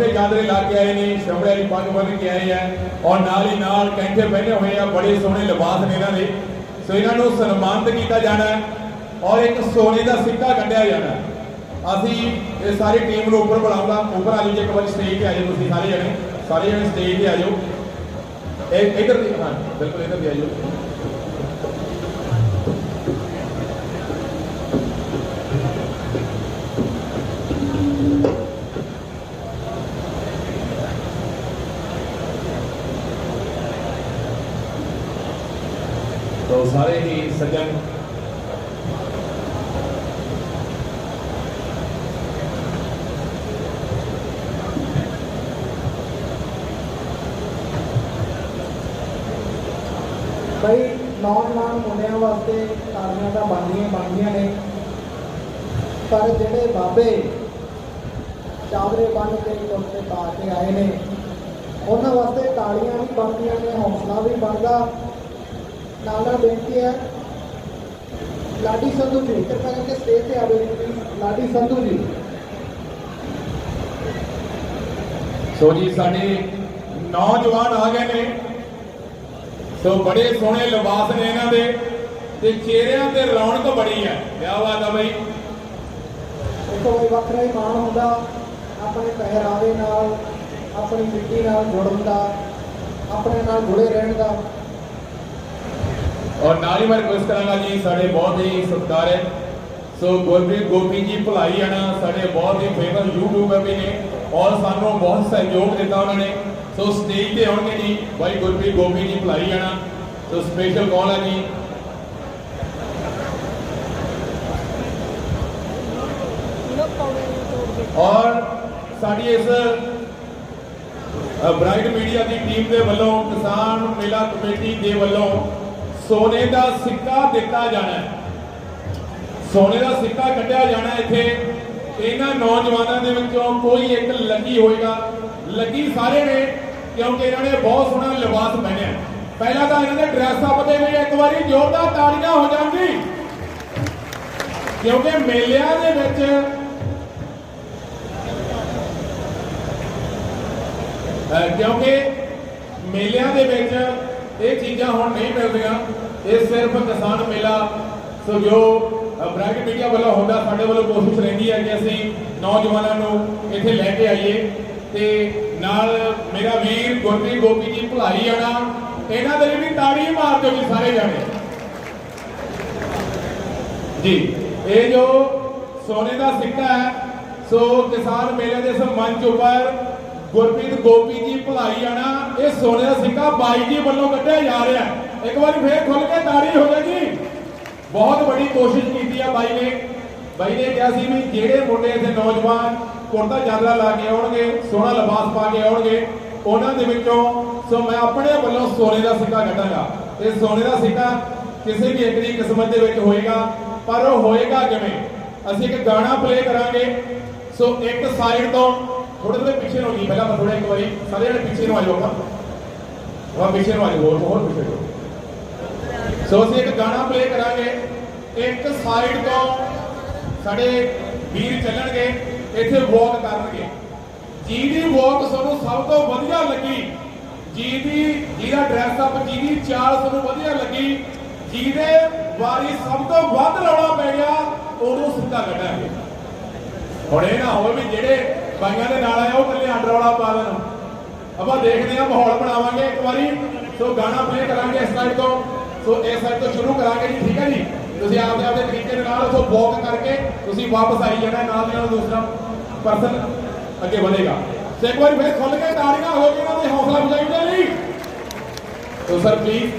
ਵੀ ਚਾਦਰੇ ਲਾ ਕੇ ਆਏ ਨੇ ਸ਼ਮੜੇ ਵਾਲੀ ਪੱਗ ਬੰਨ੍ਹ ਕੇ ਆਏ ਆ। ਔਰ ਨਾਲ ਹੀ ਨਾਲ ਕੈਂਠੇ ਪਹਿਨੇ ਹੋਏ ਆ, ਬੜੇ ਸੋਹਣੇ ਲਿਬਾਸ ਨੇ ਇਹਨਾਂ ਦੇ। ਸੋ ਇਹਨਾਂ ਨੂੰ ਸਨਮਾਨਿਤ ਕੀਤਾ ਜਾਣਾ ਔਰ ਇੱਕ ਸੋਨੇ ਦਾ ਸਿੱਕਾ ਕੱਢਿਆ ਜਾਣਾ ਅਸੀਂ ਇਹ ਸਾਰੀ ਟੀਮ ਨੂੰ ਉੱਪਰ ਬੁਲਾਉਂਦਾ, ਉੱਪਰ ਆ ਜਾਓ ਇੱਕ ਵਾਰੀ ਸਟੇਜ ਤੇ ਆ ਜਾਓ ਤੁਸੀਂ ਸਾਰੇ ਜਣੇ ਸਾਰੇ ਜਣੇ ਸਟੇਜ ਤੇ ਆ ਜਾਓ। ਇਹ ਹਾਂ, ਬਿਲਕੁਲ ਇਧਰ ਦੀ ਆ ਜਾਓ ਤੋ ਸਾਰੇ ਹੀ ਸੱਜਣ ਬਈ ਨੌਜਵਾਨ ਮੁੰਡਿਆਂ ਵਾਸਤੇ ਤਾਲੀਆਂ ਤਾਂ ਬਣਦੀਆਂ ਬਣਦੀਆਂ ਨੇ। ਪਰ ਜਿਹੜੇ ਬਾਬੇ ਚਾਦਰੇ ਬੰਨ ਕੇ ਕੁਰਤੇ ਪਾ ਕੇ ਆਏ ਨੇ, ਉਹਨਾਂ ਵਾਸਤੇ ਤਾਲੀਆਂ ਵੀ ਬਣਦੀਆਂ ਨੇ, ਹੌਸਲਾ ਵੀ ਬਣਦਾ। ਨਾਲ ਨਾਲ ਬੇਨਤੀ ਹੈ, ਲਾਡੀ ਸੰਧੂ ਜੀ ਕਿਰਪਾ ਕਰਕੇ ਸਟੇਜ ਤੇ ਆਵੇ ਲਾਡੀ ਸੰਧੂ ਜੀ। ਸੋ ਜੀ, ਸਾਡੇ ਨੌਜਵਾਨ ਆ ਗਏ ਨੇ। ਸੋ ਬੜੇ ਸੋਹਣੇ ਲਿਬਾਸ ਨੇ ਇਹਨਾਂ ਦੇ ਤੇ ਚਿਹਰਿਆਂ ਤੇ ਰੌਣਕ ਬੜੀ ਹੈ। ਕਿਆ ਬਾਤ ਆ ਬਈ। ਦੇਖੋ ਕੋਈ ਵੱਖਰਾ ਹੀ ਮਾਣ ਹੁੰਦਾ ਆਪਣੇ ਪਹਿਰਾਵੇ ਨਾਲ ਆਪਣੀ ਮਿੱਟੀ ਨਾਲ ਜੁੜਨ ਦਾ ਆਪਣੇ ਨਾਲ ਜੁੜੇ ਰਹਿਣ ਦਾ। ਔਰ ਨਾਲ ਹੀ ਮੈਂ ਰਿਕਵੈਸਟ ਕਰਾਂਗਾ ਜੀ ਸਾਡੇ ਬਹੁਤ ਹੀ ਸਤਿਕਾਰ ਹੈ। ਸੋ ਗੁਰਪ੍ਰੀਤ ਗੋਪੀ ਜੀ ਭਲਾਈ ਆਣਾ ਸਾਡੇ ਬਹੁਤ ਹੀ ਫੇਮਸ ਯੂਟਿਊਬਰ ਵੀ ਨੇ ਔਰ ਸਾਨੂੰ ਬਹੁਤ ਸਹਿਯੋਗ ਦਿੱਤਾ ਉਹਨਾਂ ਨੇ। ਸੋ ਸਟੇਜ ਤੇ ਆਉਣਗੇ ਜੀ। ਬਾਈ ਗੁਰਪ੍ਰੀਤ ਗੋਪੀ ਜੀ ਭਲਾਈ ਜਾਣਾ। ਸੋ ਸਪੈਸ਼ਲ ਕੌਣ ਹੈ ਜੀ। ਔਰ ਸਾਡੀ ਇਸ ਬ੍ਰਾਈਟ ਮੀਡੀਆ ਦੀ ਟੀਮ ਦੇ ਵੱਲੋਂ, ਕਿਸਾਨ ਮੇਲਾ ਕਮੇਟੀ ਦੇ ਵੱਲੋਂ ਸੋਨੇ ਦਾ ਸਿੱਕਾ ਦਿੱਤਾ ਜਾਣਾ ਹੈ। ਸੋਨੇ ਦਾ ਸਿੱਕਾ ਕੱਢਿਆ ਜਾਣਾ ਇੱਥੇ। ਇਹਨਾਂ ਨੌਜਵਾਨਾਂ ਦੇ ਵਿੱਚੋਂ ਕੋਈ ਇੱਕ ਲੱਗੀ ਹੋਏਗਾ। ਲੱਗੀ ਸਾਰੇ ਨੇ। ਕਿਉਂਕਿ ਇਹਨਾਂ ਨੇ ਬਹੁਤ ਸੋਹਣਾ ਲਿਬਾਸ ਪਹਿਨਿਆ ਪਹਿਲਾਂ ਤਾਂ ਇਹਨਾਂ ਦੇ ਡਰੈਸ ਅਪ ਦੇ ਵੀ ਇੱਕ ਵਾਰੀ ਜ਼ੋਰਦਾਰ ਤਾੜੀਆਂ ਹੋ ਜਾਣ ਕਿਉਂਕਿ ਮੇਲਿਆਂ ਦੇ ਵਿੱਚ ਕਿਉਂਕਿ ਮੇਲਿਆਂ ਦੇ ਵਿੱਚ ਇਹ ਚੀਜ਼ਾਂ ਹੁਣ ਨਹੀਂ ਮਿਲਦੀਆਂ। ਇਹ ਸਿਰਫ ਕਿਸਾਨ ਮੇਲਾ। ਸੋ ਜੋ ਮੀਡੀਆ ਵੱਲੋਂ ਹੁੰਦਾ, ਸਾਡੇ ਵੱਲੋਂ ਕੋਸ਼ਿਸ਼ ਰਹਿੰਦੀ ਹੈ ਕਿ ਅਸੀਂ ਨੌਜਵਾਨਾਂ ਨੂੰ ਇੱਥੇ ਲੈ ਕੇ ਆਈਏ ਤੇ ਨਾਲ ਮੇਰਾ ਵੀਰ ਗੁਰਪ੍ਰੀਤ ਗੋਪੀ ਜੀ ਭਲਾਈ ਆਣਾ, ਇਹਨਾਂ ਦੇ ਲਈ ਵੀ ਤਾੜੀ ਮਾਰ ਦਿਓ ਜੀ ਸਾਰੇ ਜਾਣੇ। ਜੀ, ਇਹ ਜੋ ਸੋਨੇ ਦਾ ਸਿੱਕਾ ਹੈ, ਸੋ ਕਿਸਾਨ ਮੇਲੇ ਦੇ ਇਸ ਮੰਚ ਉੱਪਰ ਗੁਰਪ੍ਰੀਤ ਗੋਪੀ ਜੀ ਭਲਾਈ ਆਣਾ, ਇਹ ਸੋਨੇ ਦਾ ਸਿੱਕਾ ਬਾਈ ਜੀ ਵੱਲੋਂ ਕੱਢਿਆ ਜਾ ਰਿਹਾ ਇੱਕ ਵਾਰੀ ਫੇਰ ਖੁੱਲ ਕੇ ਤਾੜੀ ਹੋ ਜਾਏ ਜੀ। ਬਹੁਤ ਵੱਡੀ ਕੋਸ਼ਿਸ਼ ਕੀਤੀ ਆ ਬਾਈ ਨੇ। ਬਾਈ ਨੇ ਕਿਹਾ ਸੀ ਵੀ ਜਿਹੜੇ ਮੁੰਡੇ ਤੇ ਨੌਜਵਾਨ ਕੁੜਤਾ ਚਾਦਰਾ ਲਾ ਕੇ ਆਉਣਗੇ, ਸੋਹਣਾ ਲਿਬਾਸ ਪਾ ਕੇ ਆਉਣਗੇ। ਉਹਨਾਂ ਦੇ ਵਿੱਚੋਂ, ਸੋ ਮੈਂ ਆਪਣੇ ਵੱਲੋਂ ਸੋਨੇ ਦਾ ਸਿੱਕਾ ਕੱਢਾਂਗਾ। ਇਹ ਸੋਨੇ ਦਾ ਸਿੱਕਾ ਕਿਸੇ ਵੀ ਇੱਕ ਦੀ ਕਿਸਮਤ ਦੇ ਵਿੱਚ ਹੋਏਗਾ, ਪਰ ਉਹ ਹੋਏਗਾ ਕਿਵੇਂ? ਅਸੀਂ ਇੱਕ ਗਾਣਾ ਪਲੇ ਕਰਾਂਗੇ। ਸੋ ਇੱਕ ਸਾਈਡ ਤੋਂ ਥੋੜੇ ਥੋੜੇ ਪਿੱਛੇ ਨੂੰ ਜੀ ਪਹਿਲਾਂ ਆਪਾਂ ਥੋੜਾ ਇੱਕ ਵਾਰੀ ਸਾਰੇ ਜਣੇ ਪਿੱਛੇ ਨੂੰ ਆ ਜਾਓ ਆਪਾਂ। ਆਪਾਂ ਪਿੱਛੇ ਨੂੰ ਆ ਜਾਓ, ਹੋਰ ਹੋਰ ਪਿੱਛੇ ਨੂੰ ਸੋ ਅਸੀਂ ਇੱਕ ਗਾਣਾ ਪਲੇ ਕਰਾਂਗੇ। ਇੱਕ ਸਾਈਡ ਤੋਂ ਸਾਡੇ ਵੀਰ ਚੱਲਣਗੇ। ਇੱਥੇ ਵਾਕ ਕਰਨਗੇ। ਜਿਹਦੀ ਵਾਕ ਤੁਹਾਨੂੰ ਸਭ ਤੋਂ ਵਧੀਆ ਲੱਗੀ, ਜਿਹਦੀ, ਜਿਹਦਾ ਡਰੈਸ ਅਪ ਜਿਹਦੀ ਚਾਲ ਤੁਹਾਨੂੰ ਵਧੀਆ ਲੱਗੀ, ਜਿਹਦੇ ਵਾਰੀ ਸਭ ਤੋਂ ਵੱਧ ਰੌਲਾ ਪੈ ਗਿਆ, ਉਹਨੂੰ ਸਿੱਧਾ ਕੱਢਾਂਗੇ ਹੁਣ ਇਹ ਨਾ ਹੋਵੇ ਵੀ ਜਿਹੜੇ ਬਾਈਆਂ ਦੇ ਨਾਲ ਆਏ, ਉਹ ਕੱਲੇ ਆਡਰ ਵਾਲਾ ਪਾ ਦੇਣ। ਆਪਾਂ ਦੇਖਦੇ ਹਾਂ, ਮਾਹੌਲ ਬਣਾਵਾਂਗੇ ਇੱਕ ਵਾਰੀ। ਸੋ ਗਾਣਾ ਪਲੇ ਕਰਾਂਗੇ ਇਸ ਸਾਈਡ ਤੋਂ। ਸੋ ਇਸ ਸਾਈਡ ਤੋਂ ਸ਼ੁਰੂ ਕਰਾਂਗੇ ਜੀ, ਠੀਕ ਹੈ ਜੀ? ਤੁਸੀਂ ਆਪਦੇ ਆਪਦੇ ਤਰੀਕੇ ਦੇ ਨਾਲ ਉਥੋਂ ਵਾਕ ਕਰਕੇ ਤੁਸੀਂ ਵਾਪਸ ਆਈ ਜਾਣਾ, ਨਾਲ ਦੀ ਨਾਲ ਦੂਸਰਾ ਪਰਸਨ ਅੱਗੇ ਵਧੇਗਾ। ਸੋ ਇੱਕ ਵਾਰੀ ਫੇਰ ਖੁੱਲ ਕੇ ਤਾੜੀਆਂ ਹੋ ਗਈਆਂ ਉਹਨਾਂ ਹੌਸਲਾ ਅਫਜ਼ਾਈ ਦੇ ਲਈ। ਸਰ ਪਲੀਜ਼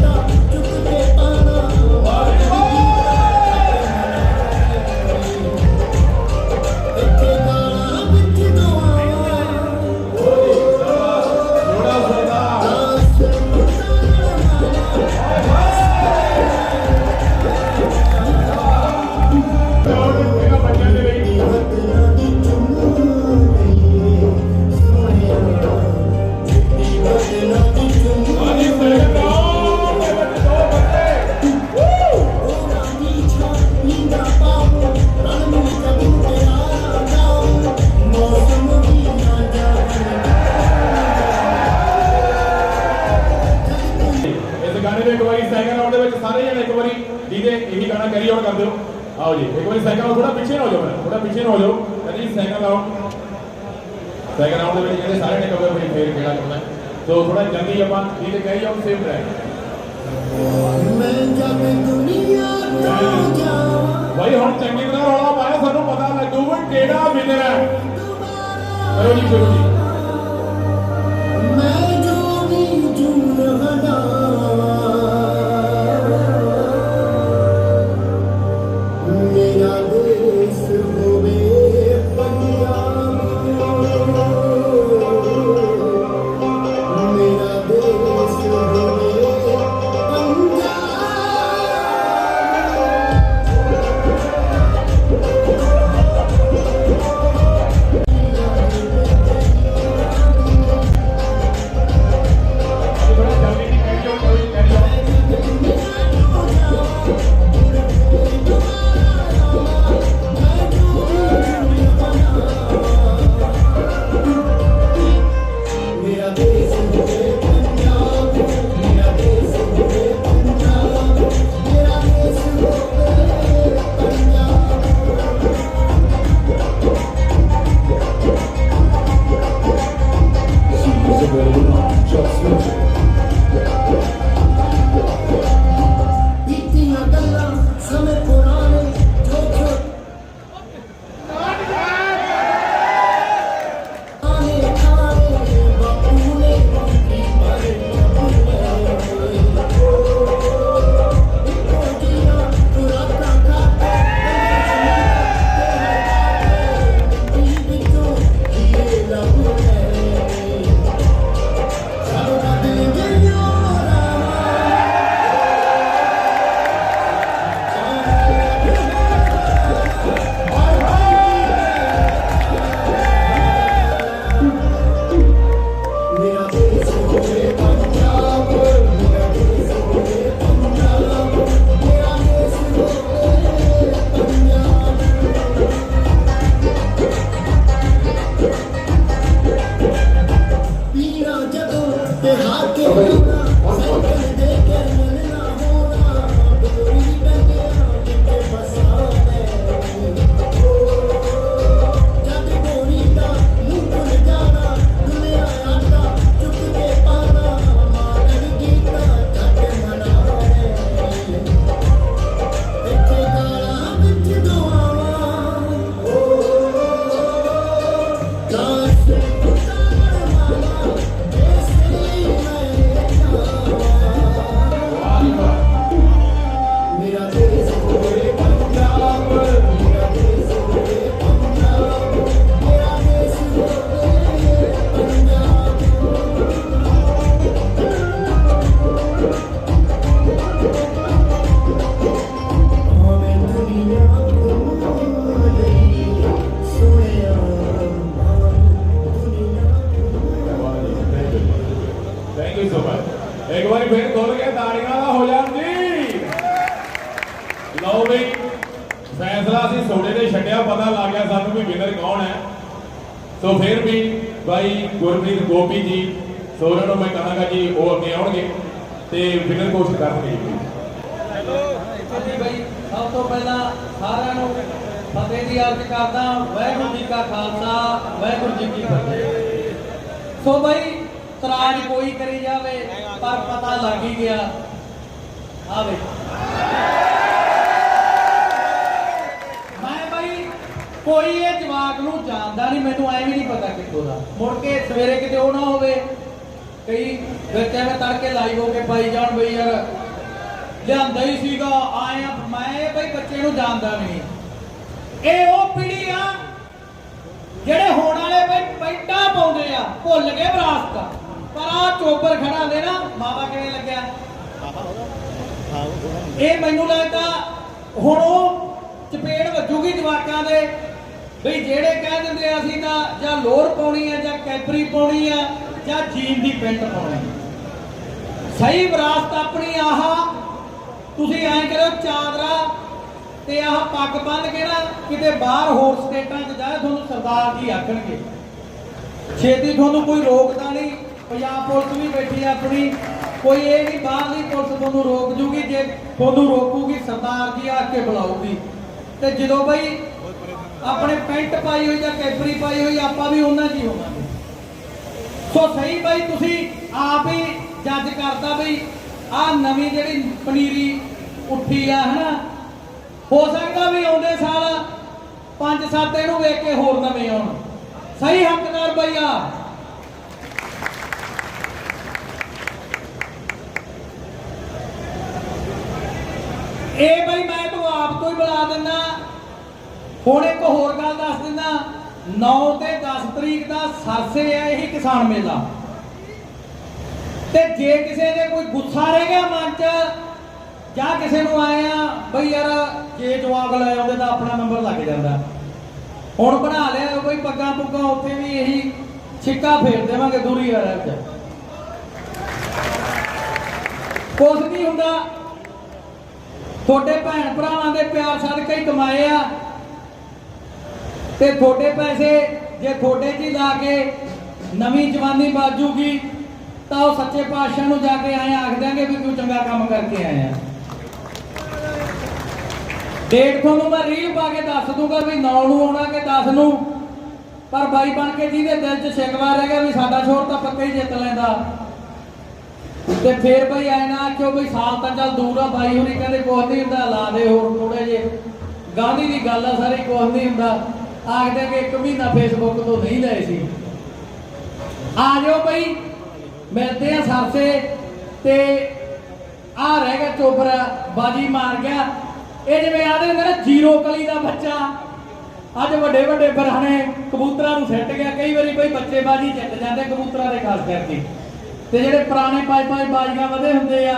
ਥੋੜਾ ਇਹੀ ਕਰ ਦਿਓ। ਆਓ ਜੀ, ਇੱਕ ਵਾਰੀ ਸੈਕੰਡ ਥੋੜਾ ਪਿੱਛੇ ਹੋ ਜਾਓ ਥੋੜਾ ਪਿੱਛੇ ਹੋ ਜਾਓ। ਕਰੀ ਸੈਕੰਡ ਰਾਉਂਡ ਸੈਕੰਡ ਰਾਉਂਡ ਦੇ ਵਿੱਚ ਜਿਹੜੇ ਸਾਰੇ ਨੇ ਕਵਰ ਹੋਈ ਫੇਰ ਕਿਹੜਾ ਕਰਨਾ ਸੋ ਥੋੜਾ ਜਲਦੀ ਆਪਾਂ ਜਿਹਦੇ ਕੈਰੀ ਆਨ ਸੇਵ ਟਰੈਕ ਮੈਂ ਜਦ ਦੁਨੀਆ ਤੋਂ ਜਾਵਾਂ ਭਾਈ ਹੁਣ ਚੰਗੀ ਤਰ੍ਹਾਂ ਰੌਲਾ ਪਾਇਆ ਸਾਨੂੰ ਪਤਾ ਲੱਗੂਗਾ ਕਿਹੜਾ ਵਿਨਰ ਹੈ। ਕਰੋ ਜੀ ਸ਼ੁਰੂ ਜੀ। ਸੋ ਫਿਰ ਵੀ ਬਾਈ ਗੁਰਪ੍ਰੀਤ ਗੋਪੀ ਜੀ ਸੋ ਉਹਨਾਂ ਨੂੰ ਮੈਂ ਕਹਾਂਗਾ ਜੀ, ਉਹ ਅੱਗੇ ਆਉਣਗੇ ਤੇ ਵਿਨਰ ਘੋਸ਼ਿਤ ਕਰਨਗੇ ਜੀ। ਜੀ ਬਈ ਸਭ ਤੋਂ ਪਹਿਲਾਂ ਸਾਰਿਆਂ ਨੂੰ ਫਤਿਹ ਦੀ ਅਰਜ਼ ਕਰਦਾ ਵਾਹਿਗੁਰੂ ਜੀ ਕਾ ਖਾਲਸਾ, ਵਾਹਿਗੁਰੂ ਜੀ ਕੀ ਫਤਿਹ। ਸੋ ਬਈ, ਤਰਾਜ ਕੋਈ ਕਰੀ ਜਾਵੇ, ਪਰ ਪਤਾ ਲੱਗ ਹੀ ਗਿਆ। ਆਵੇ ਮੈਂ ਬਈ ਕੋਈ ਇਹ ਜਵਾਕ ਨੂੰ ਜਾਣਦਾ ਨਹੀਂ, ਮੈਨੂੰ ਐਵੇਂ ਨਹੀਂ ਪਤਾ ਕਿੱਥੋਂ ਦਾ। ਮੁੜ ਕੇ ਸਵੇਰੇ ਕਿਤੇ ਉਹ ਨਾ ਹੋਵੇ, ਕਈ ਵਿੱਚ ਐਵੇਂ ਤੜਕੇ ਲਾਈਵ ਹੋ ਕੇ ਪਾਈ ਜਾਣ ਬਈ ਯਾਰ, ਲਿਆਂਦਾ ਹੀ ਸੀਗਾ ਆਇਆ ਮੈਂ ਬਈ ਬੱਚੇ ਨੂੰ ਜਾਣਦਾ ਨਹੀਂ। ਇਹ ਉਹ ਪੀੜੀ ਆ, ਜਿਹੜੇ ਹੋਣ ਵਾਲੇ ਬਈ ਪੈਂਟਾਂ ਪਾਉਂਦੇ ਆ, ਭੁੱਲ ਗਏ ਵਿਰਾਸਤ। ਪਰ ਆ ਚੋਬਰ ਖੜਾ ਦੇ ਨਾ, ਮਾਵਾ ਕਿਵੇਂ ਲੱਗਿਆ? ਇਹ ਮੈਨੂੰ ਲੱਗਦਾ ਹੁਣ ਉਹ ਚਪੇੜ ਵੱਜੂਗੀ ਜਵਾਕਾਂ ਦੇ ਬਈ ਜਿਹੜੇ ਕਹਿ ਦਿੰਦੇ ਆ ਅਸੀਂ ਤਾਂ ਜਾਂ ਲੋਰ ਪਾਉਣੀ ਆ ਜਾਂ ਕੈਪਰੀ ਪਾਉਣੀ ਆ ਜਾਂ ਜੀਨ ਦੀ ਪੈਂਟ ਪਾਉਣੀ ਸਹੀ ਵਿਰਾਸਤ ਆਪਣੀ ਆਹ, ਤੁਸੀਂ ਐਂ ਕਰੋ ਚਾਦਰਾ ਤੇ ਆਹ ਪੱਗ ਬੰਨ ਕੇ ਨਾ ਕਿਤੇ ਬਾਹਰ ਹੋਰ ਸਟੇਟਾਂ 'ਚ ਜਾਏ, ਤੁਹਾਨੂੰ ਸਰਦਾਰ ਜੀ ਆਖਣਗੇ। ਛੇਤੀ ਤੁਹਾਨੂੰ ਕੋਈ ਰੋਕਦਾ ਨਹੀਂ, ਪੰਜਾਬ ਪੁਲਿਸ ਵੀ ਬੈਠੀ ਆ ਆਪਣੀ, ਕੋਈ ਇਹ ਨਹੀਂ ਬਾਹਰਲੀ ਪੁਲਿਸ ਤੁਹਾਨੂੰ ਰੋਕ ਜੂਗੀ, ਜੇ ਤੁਹਾਨੂੰ ਰੋਕੂਗੀ ਸਰਦਾਰ ਜੀ ਆ ਕੇ ਬੁਲਾਊਗੀ। ਤੇ ਜਦੋਂ ਬਈ ਆਪਣੇ ਪੈਂਟ ਪਾਈ ਹੋਈ ਜਾਂ ਕੈਪਰੀ ਪਾਈ ਹੋਈ, ਆਪਾਂ ਵੀ ਉਹਨਾਂ ਜੀ ਹੋਵਾਂਗੇ। ਸੋ ਸਹੀ ਬਾਈ, ਤੁਸੀਂ ਆਪ ਹੀ ਜੱਜ ਕਰਦਾ ਬਈ ਆ ਨਵੀਂ ਜਿਹੜੀ ਪਨੀਰੀ ਉੱਠੀ ਆ, ਹਨਾ? ਹੋ ਸਕਦਾ ਵੀ ਆਉਂਦੇ ਸਾਲ ਪੰਜ ਸੱਤ ਇਹਨੂੰ ਵੇਖ ਕੇ ਹੋਰ ਨਵੇਂ ਆਉਣ। ਸਹੀ ਹੱਕਦਾਰ ਬਈ ਆ। ਇਹ ਬਈ ਮੈਂ ਤੂੰ ਆਪ ਤੋਂ ਹੀ ਬੁਲਾ ਦਿੰਦਾ। ਹੁਣ ਇੱਕ ਹੋਰ ਗੱਲ ਦੱਸ ਦਿੰਦਾ 9 ਤੇ 10 ਤਰੀਕ ਦਾ ਸਰਸੇ ਹੈ ਇਹ ਕਿਸਾਨ ਮੇਲਾ। ਤੇ ਜੇ ਕਿਸੇ ਦੇ ਕੋਈ ਗੁੱਸਾ ਰਹਿ ਗਿਆ ਮਨ 'ਚ, ਜਾਂ ਕਿਸੇ ਨੂੰ ਆਇਆ ਬਈ ਯਾਰ ਜੇ ਜਵਾਬ ਲੈ ਆਉਂਦੇ ਤਾਂ ਆਪਣਾ ਨੰਬਰ ਲੱਗ ਜਾਂਦਾ। ਹੁਣ ਬਣਾ ਲਿਆ, ਕੋਈ ਪੱਗਾਂ ਪੁੱਗਾਂ ਉੱਥੇ ਵੀ ਇਹੀ ਛਿੱਕਾ ਫੇਰ ਦੇਵਾਂਗੇ ਦੂਰੀ ਆ ਰਹਿ ਕੁਛ ਨਹੀਂ ਹੁੰਦਾ। ਤੁਹਾਡੇ ਭੈਣ ਭਰਾਵਾਂ ਦੇ ਪਿਆਰ ਸਦਕਾ ਹੀ ਕਮਾਏ ਆ। ਤੇ ਤੁਹਾਡੇ ਪੈਸੇ ਜੇ ਤੁਹਾਡੇ 'ਚ ਹੀ ਲਾ ਕੇ ਨਵੀਂ ਜਵਾਨੀ ਬਾਜੂਗੀ ਤਾਂ ਉਹ ਸੱਚੇ ਪਾਤਸ਼ਾਹ ਨੂੰ ਜਾ ਕੇ ਆਏ ਆਖ ਦਿਆਂਗੇ ਵੀ ਤੂੰ ਚੰਗਾ ਕੰਮ ਕਰਕੇ ਆਇਆ। ਡੇਟ ਤੁਹਾਨੂੰ ਮੈਂ ਰੀਲ ਪਾ ਕੇ ਦੱਸ ਦੂੰਗਾ ਵੀ 9 ਨੂੰ ਆਉਣਾ ਕਿ 10 ਨੂੰ। ਪਰ ਬਾਈ ਬਣ ਕੇ ਜਿਹਦੇ ਦਿਲ 'ਚ ਸ਼ਿਕਵਾ ਰਹਿ ਗਿਆ ਵੀ ਸਾਡਾ ਸ਼ੋਰ ਤਾਂ ਪੱਕਾ ਹੀ ਜਿੱਤ ਲੈਂਦਾ। ਤੇ ਫੇਰ ਬਈ ਐ ਨਾ ਕਿਉਂ ਬਈ ਸਾਲ ਤਾਂ ਚੱਲ ਦੂਰ ਆ, ਬਾਈ ਹੁਣੀ ਕਹਿੰਦੇ ਕੁਛ ਨਹੀਂ ਹੁੰਦਾ, ਲਾ ਦੇ ਹੋਰ ਥੋੜੇ ਜੇ ਗਾਂਧੀ ਦੀ ਗੱਲ ਆ, ਸਾਰੀ ਕੁਛ ਨਹੀਂ ਹੁੰਦਾ। ਆਖਦੇ ਕਿ ਇੱਕ ਮਹੀਨਾ ਫੇਸਬੁੱਕ ਤੋਂ ਨਹੀਂ ਲਏ ਸੀ। ਆ ਜਾਓ ਬਈ, ਮਿਲਦੇ ਆ ਸਰਸੇ ਤੇ ਆ ਰਹਿ ਗਿਆ ਚੋਬਰਾ ਬਾਜੀ ਮਾਰ ਗਿਆ। ਇਹ ਜਿਵੇਂ ਆਦੇ ਹੁੰਦੇ ਨਾ ਜੀਰੋ ਕਲੀ ਦਾ ਬੱਚਾ। ਅੱਜ ਵੱਡੇ ਵੱਡੇ ਬਰਾਣੇ ਕਬੂਤਰਾਂ ਨੂੰ ਸਿੱਟ ਗਿਆ। ਕਈ ਵਾਰੀ ਬਈ ਬੱਚੇ ਬਾਜੀ ਜਿੱਤ ਜਾਂਦੇ ਕਬੂਤਰਾਂ ਦੇ ਖਾਸ ਕਰਕੇ। ਤੇ ਜਿਹੜੇ ਪੁਰਾਣੇ ਪੰਜ ਪੰਜ ਬਾਜੀਆਂ ਵਧੇ ਹੁੰਦੇ ਆ,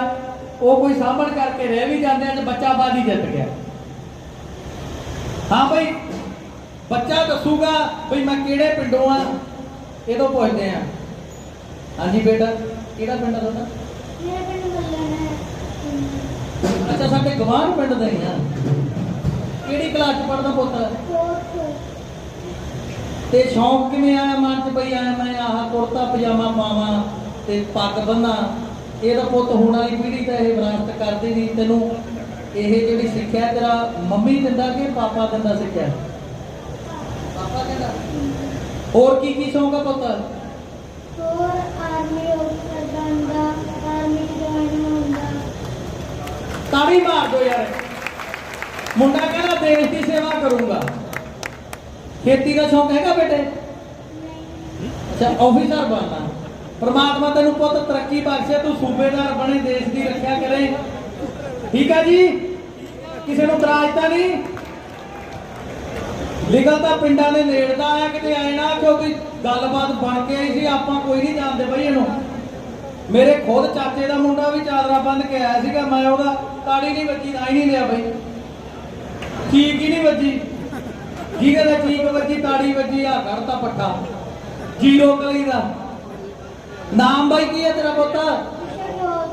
ਉਹ ਕੋਈ ਸਾਂਭਣ ਕਰਕੇ ਰਹਿ ਵੀ ਜਾਂਦੇ ਆ ਬੱਚਾ ਬਾਜੀ ਜਿੱਤ ਗਿਆ। ਹਾਂ ਬਈ ਬੱਚਾ ਦੱਸੂਗਾ ਬਈ ਮੈਂ ਕਿਹੜੇ ਪਿੰਡੋਂ ਆ? ਇਹ ਤੋਂ ਪੁੱਛਦੇ ਆ। ਹਾਂਜੀ ਬੇਟਾ ਕਿਹੜਾ ਪਿੰਡ ਆ ਤੁਹਾਡਾ? ਮੇਰਾ ਪਿੰਡ ਮੱਲਣ ਹੈ। ਅੱਛਾ ਸਾਡੇ ਗਵਾਂਢ ਪਿੰਡ ਦੇ ਆ। ਕਿਹੜੀ ਕਲਾਸ ਚ ਪੜਦਾ ਪੁੱਤ? ਤੇ ਸ਼ੌਂਕ ਕਿਵੇਂ ਆਇਆ ਮਨ ਚ ਬਈ ਆਇਆ ਮੈਂ ਆਹ ਕੁੜਤਾ ਪਜਾਮਾ ਪਾਵਾਂ ਤੇ ਪੱਗ ਬੰਨਾ ਇਹਦਾ ਪੁੱਤ ਹੋਣ ਵਾਲੀ ਪੀੜ੍ਹੀ ਤਾਂ ਇਹ ਵਿਰਾਸਤ ਕਰਦੀ ਨਹੀਂ ਤੈਨੂੰ ਇਹ ਜਿਹੜੀ ਸਿੱਖਿਆ ਤੇਰਾ ਮੰਮੀ ਦਿੰਦਾ ਕਿ ਪਾਪਾ ਦਿੰਦਾ ਸਿੱਖਿਆ? ਹੋਰ ਕੀ ਕੀ ਸ਼ੌਂਕ ਆ ਪੁੱਤ? ਹੋਰ ਆਰਮੀ ਅਫਸਰ ਬਣਦਾ ਆਰਮੀ ਜਵਾਨ ਹੁੰਦਾ। ਤਾੜੀ ਮਾਰ ਦੋ ਯਾਰ। ਮੁੰਡਾ ਕਹਿੰਦਾ ਦੇਸ਼ ਦੀ ਸੇਵਾ ਕਰੂੰਗਾ। ਖੇਤੀ ਦਾ ਸ਼ੌਂਕ ਹੈਗਾ ਬੇਟੇ? ਅੱਛਾ ਆਫੀਸਰ ਬਣਨਾ। ਪ੍ਰਮਾਤਮਾ ਤੈਨੂੰ ਪੁੱਤ ਤਰੱਕੀ ਬਖਸ਼ੇ ਤੂੰ ਸੂਬੇਦਾਰ ਬਣੇ ਦੇਸ਼ ਦੀ ਰੱਖਿਆ ਕਰੇ। ਠੀਕ ਆ ਜੀ? ਕਿਸੇ ਨੂੰ ਇਤਰਾਜ਼ ਤਾਂ ਨਹੀਂ? ਲਿਖਲ ਤਾਂ ਪਿੰਡਾਂ ਦੇ ਨੇੜਦਾ ਆ ਕਿਤੇ ਆਏ ਨਾ ਕਿਉਂਕਿ ਗੱਲਬਾਤ ਬਣ ਕੇ ਆਈ ਸੀ ਆਪਾਂ ਕੋਈ ਨਹੀਂ ਜਾਣਦੇ ਬਈ ਇਹਨੂੰ। ਮੇਰੇ ਖੁਦ ਚਾਚੇ ਦਾ ਮੁੰਡਾ ਵੀ ਚਾਦਰਾ ਬੰਨ ਕੇ ਆਇਆ ਸੀਗਾ ਮੈਂ ਉਹਦਾ ਤਾੜੀ ਨਹੀਂ ਵੱਜੀ ਆਈ ਨਹੀਂ ਲਿਆ ਬਈ। ਚੀਕ ਹੀ ਨਹੀਂ ਵੱਜੀ। ਜਿਹਦੇ ਦਾ ਚੀਕ ਵੱਜੀ ਤਾੜੀ ਵੱਜੀ ਆ ਘੜਤਾ ਪੱਠਾ। ਜੀਰੋ ਕਲੀ ਦਾ। ਨਾਮ ਬਾਈ ਕੀ ਹੈ ਤੇਰਾ ਪੁੱਤ? ਕਿਸ਼ੋਰ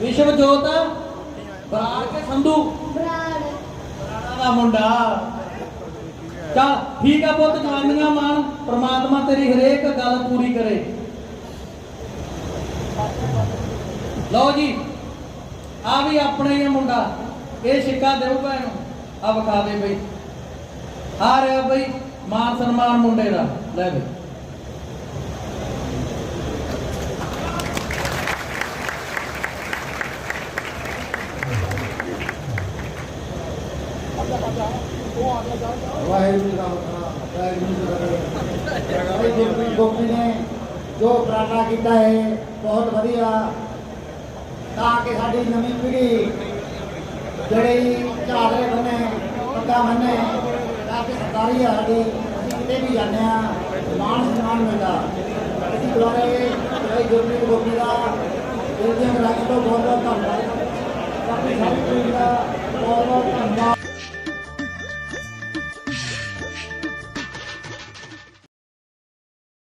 ਵਿਸ਼ਵ ਜੋਤ ਬਰਾੜ ਕੇ ਸੰਧੂ? ਬਰਾੜ ਬਰਾੜਾ ਦਾ ਮੁੰਡਾ। ਚੱਲ ਠੀਕ ਆ ਪੁੱਤ, ਜਵਾਨੀਆਂ ਮਾਣ, ਪ੍ਰਮਾਤਮਾ ਤੇਰੀ ਹਰੇਕ ਗੱਲ ਪੂਰੀ ਕਰੇ। ਲਓ ਜੀ, ਆ ਵੀ ਆਪਣੇ ਹੀ ਆ ਮੁੰਡਾ, ਇਹ ਸਿੱਕਾ ਦੇਊਗਾ ਇਹਨੂੰ ਆ ਵਿਖਾ ਦੇ ਬਈ। ਆ ਰਿਹਾ ਬਈ, ਮਾਨ ਸਨਮਾਨ ਮੁੰਡੇ ਦਾ, ਲੈ ਬਈ ਵਾਹਿਗੁਰੂ ਜੀ ਦਾ ਖਾਲਸਾ ਵਾਹਿਗੁਰੂ ਜੀ ਕੀ ਫਤਿਹ ਭਾਈ ਗੁਰਪ੍ਰੀਤ ਗੋਪੀ ਨੇ ਜੋ ਉਪਰਾਲਾ ਕੀਤਾ ਹੈ, ਬਹੁਤ ਵਧੀਆ। ਤਾਂ ਕਿ ਸਾਡੀ ਨਵੀਂ ਪੀੜ੍ਹੀ ਜਿਹੜੇ ਚਾਦਰੇ ਬਣੇ ਪੱਗਾ ਬੰਨੇ, ਤਾਂ ਕਿ ਸਰਕਾਰੀ ਆ ਸਾਡੀ, ਅਸੀਂ ਕਿਤੇ ਵੀ ਜਾਂਦੇ ਆ ਮਾਣ ਸਨਮਾਨ ਮਿਲਦਾ। ਅਸੀਂ ਦੁਆਰੇ ਭਾਈ ਗੁਰਪ੍ਰੀਤ ਗੋਪੀ ਦਾ ਦਿਲ ਦੀਆਂ ਤੋਂ ਬਹੁਤ ਬਹੁਤ ਧੰਨਵਾਦ। ਬਾਕੀ ਸਾਰੀ ਪੀੜ੍ਹੀ ਦਾ ਬਹੁਤ ਬਹੁਤ ਧੰਨਵਾਦ।